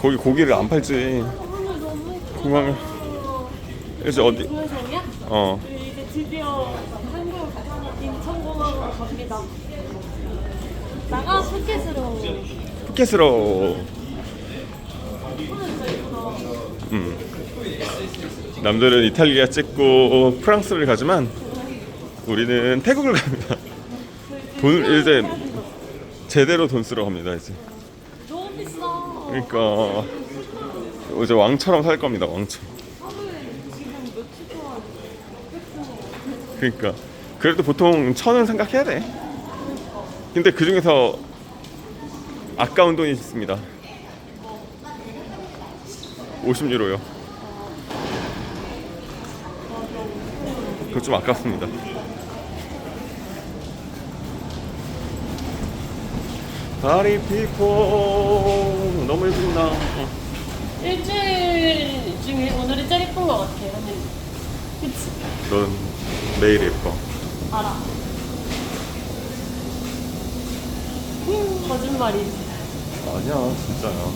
거기 고기를 안 팔지. 공항에 그래서 어디? 동영상이야? 어. 우리 이제 드디어 한국 인천공항으로 갑니다. 나가 푸켓으로. 푸켓으로. 음. 남들은 이탈리아 찍고 프랑스를 가지만 우리는 태국을 갑니다. 돈을 이제 제대로 돈 쓰러 갑니다 이제. 그러니까 이제 왕처럼 살 겁니다 왕처럼. 그러니까 그래도 보통 천원 생각해야 돼. 근데 그 중에서 아까운 돈이 있습니다. 50유로요. 그거 좀 아깝습니다. 다리 피포 너무 예쁘구나. 어. 일주일 중에 오늘이 제일 예쁜 것 같아. 언니. 그치? 넌 매일 예뻐. 알아. 거짓말이지. 아니야 진짜야.